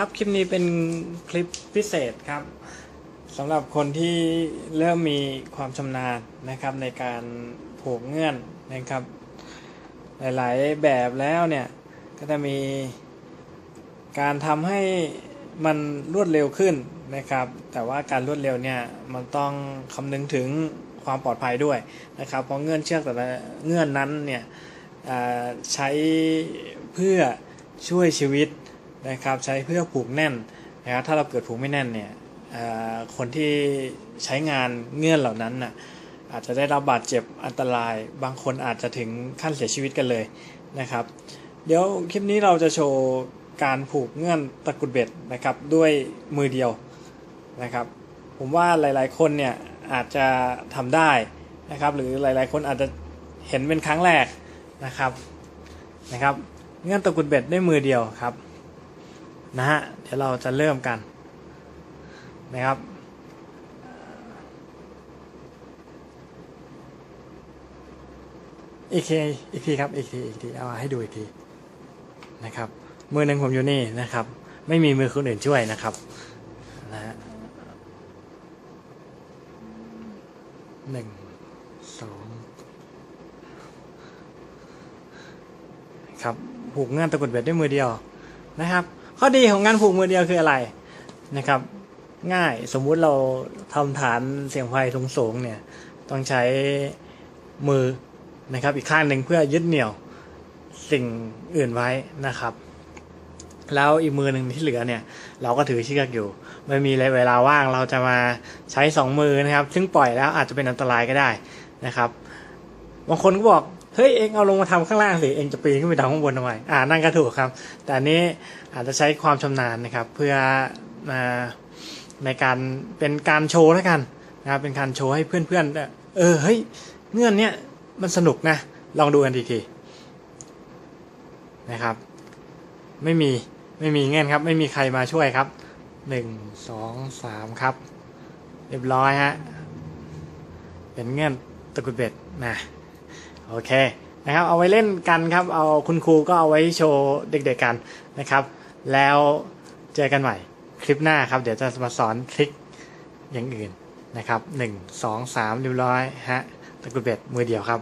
ครับคลิปนี้เป็นคลิปพิเศษครับสำหรับคนที่เริ่มมีความชำนาญนะครับในการผูกเงื่อนนะครับ หลายๆแบบแล้วเนี่ยก็จะมีการทำให้มันรวดเร็วขึ้นนะครับ แต่ว่าการรวดเร็วเนี่ยมันต้องคำนึงถึงความปลอดภัยด้วยนะครับ เพราะเงื่อนเชือกแต่ละเงื่อนนั้นเนี่ยใช้เพื่อช่วยชีวิต นะครับใช้เพื่อผูกแน่นนะครับถ้าเราเกิดผูกไม่แน่นเนี่ยคนที่ใช้งานเงื่อนเหล่านั้นน่ะอาจจะได้รับบาดเจ็บอันตราย บางคนอาจจะถึงขั้นเสียชีวิตกันเลยนะครับ เดี๋ยวคลิปนี้เราจะโชว์การผูกเงื่อนตะกรุดเบ็ดนะครับด้วยมือเดียวนะครับ ผมว่าหลายๆคนเนี่ยอาจจะทำได้นะครับ หรือหลายๆคนอาจจะเห็นเป็นครั้งแรกนะครับนะครับ เงื่อนตะกรุดเบ็ดด้วยมือเดียวครับ นะฮะ เดี๋ยวเราจะเริ่มกันนะครับ อีกทีอีกทีครับ อีกที อีกที เอาให้ดูอีกทีนะครับ มือหนึ่งผมอยู่นี่นะครับ ไม่มีมือคนอื่นช่วยนะครับนะฮะหนึ่งสองครับผูกเงื่อนตะกุดเบ็ดด้วยมือเดียวนะครับ ข้อดีของการผูกมือเดียวคืออะไรนะครับ ง่ายสมมุติเราทำฐานเสียงไฟสูงๆเนี่ยต้องใช้มือนะครับ อีกข้างหนึ่งเพื่อยึดเหนี่ยวสิ่งอื่นไว้นะครับ แล้วอีกมือหนึ่งที่เหลือเนี่ย เราก็ถือเชือกอยู่ ไม่มีเวลาว่างเราจะมาใช้สองมือนะครับ ซึ่งปล่อยแล้วอาจจะเป็นอันตรายก็ได้นะครับบางคนก็บอก เฮ้ยเองเอาลงมาทำข้างล่างสิเองจะปีนขึ้นไปทำข้างบนทำไมอ่านั่นก็ถูกครับ แต่อันนี้อาจจะใช้ความชำนาญนะครับ เพื่อมาในการเป็นการโชว์แล้วกันนะครับเป็นการโชว์ให้เพื่อนๆเออเฮ้ยเงื่อนเนี้ยมันสนุกนะ ลองดูกันทีทีนะครับ ไม่มีไม่มีเงื่อนครับ ไม่มีใครมาช่วยครับหนึ่งสองสามครับ เรียบร้อยฮะเป็นเงื่อนตะกุดเบ็ดนะ โอเคนะครับเอาไว้เล่นกันครับ เอาคุณครูก็เอาไว้โชว์เด็กๆกันนะครับ แล้วเจอกันใหม่คลิปหน้าครับ เดี๋ยวจะมาสอนทริคอย่างอื่นนะครับหนึ่งสองสามเรียบร้อยฮะตะกรุดเบ็ดมือเดียวครับ